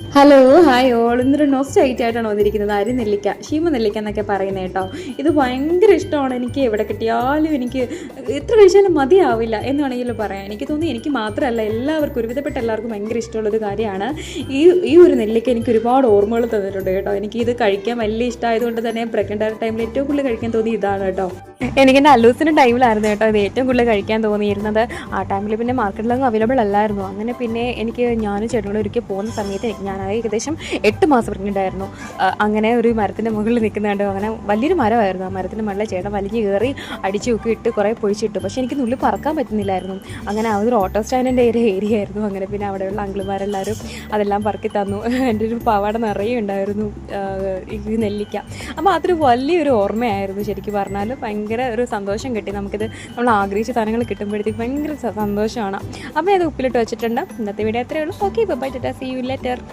Hello hi all ഇന്നൊരു നോസ്റ്റ് IIT ആയിട്ടാണ് വന്നിരിക്കുന്നത്. അരി നെല്ലിക്ക ഷീമ നെല്ലിക്ക എന്നൊക്കെ പറയുന്നത് കേട്ടോ. ഇത് ഭയങ്കര ഇഷ്ടമാണ് എനിക്ക് എവിടെ കിട്ടിയാലും എനിക്ക് എത്ര കഴിച്ചാലും മതിയാവില്ല എന്ന് വേണമെങ്കിലും പറയാം. എനിക്ക് തോന്നി എനിക്ക് മാത്രമല്ല എല്ലാവർക്കും ഒരുവിധപ്പെട്ട എല്ലാവർക്കും ഭയങ്കര ഇഷ്ടമുള്ളൊരു കാര്യമാണ്. ഈ ഈ ഒരു നെല്ലിക്ക എനിക്ക് ഒരുപാട് ഓർമ്മകൾ തന്നിട്ടുണ്ട് കേട്ടോ. എനിക്ക് ഇത് കഴിക്കാൻ വലിയ ഇഷ്ടമായതുകൊണ്ട് തന്നെ പ്രഗ്നന്റ് ടൈമിൽ ഏറ്റവും കൂടുതൽ കഴിക്കാൻ തോന്നി ഇതാണ് കേട്ടോ. എനിക്ക് എന്റെ അല്ലൂസിന്റെ ടൈമിലായിരുന്നു കേട്ടോ ഇത് ഏറ്റവും കൂടുതൽ കഴിക്കാൻ തോന്നിയിരുന്നത്. ആ ടൈമിൽ പിന്നെ മാർക്കറ്റിലൊന്നും അവൈലബിൾ അല്ലായിരുന്നു. അങ്ങനെ പിന്നെ എനിക്ക് ഞാനും ചേട്ടനോട് ഒരിക്കൽ പോകുന്ന സമയത്ത് ഞാൻ ഏകദേശം എട്ട് മാസം പ്രഗ്നന്റ് ആയിരുന്നു അങ്ങനെ ഒരു മരത്തിന്റെ മുകളിൽ നിൽക്കുന്നുണ്ട് അങ്ങനെ വലിയൊരു മരമായിരുന്നു. ആ മരത്തിന്റെ മുകളിൽ ചേട്ടൻ വലിഞ്ഞ് കയറി അടിച്ചു ഒക്കെ ഇട്ട് കുറേ പൊഴിച്ചിട്ടു. പക്ഷേ എനിക്ക് നുള്ളിൽ പറക്കാൻ പറ്റുന്നില്ലായിരുന്നു. അങ്ങനെ ആ ഒരു ഓട്ടോ സ്റ്റാൻഡിന്റെ ഒരു ഏരിയ ആയിരുന്നു. അങ്ങനെ പിന്നെ അവിടെയുള്ള അങ്കിളുമാരെല്ലാവരും അതെല്ലാം പറക്കി തന്നു. എന്റെ ഒരു പാവാട നിറയെ ഉണ്ടായിരുന്നു ഈ നെല്ലിക്ക. അപ്പോൾ അതൊരു വലിയൊരു ഓർമ്മയായിരുന്നു ശരിക്കും പറഞ്ഞാൽ ഭയങ്കര ഒരു സന്തോഷം കിട്ടി. നമുക്കിത് നമ്മൾ ആഗ്രഹിച്ച സാധനങ്ങൾ കിട്ടുമ്പോഴത്തേക്ക് ഭയങ്കര സന്തോഷമാണ്. അപ്പോൾ ഇത് ഉപ്പിലിട്ട് വെച്ചിട്ടുണ്ട്. ഇന്നത്തെ വീഡിയോ അത്രയേ ഉള്ളൂ. Okay bye tata see you later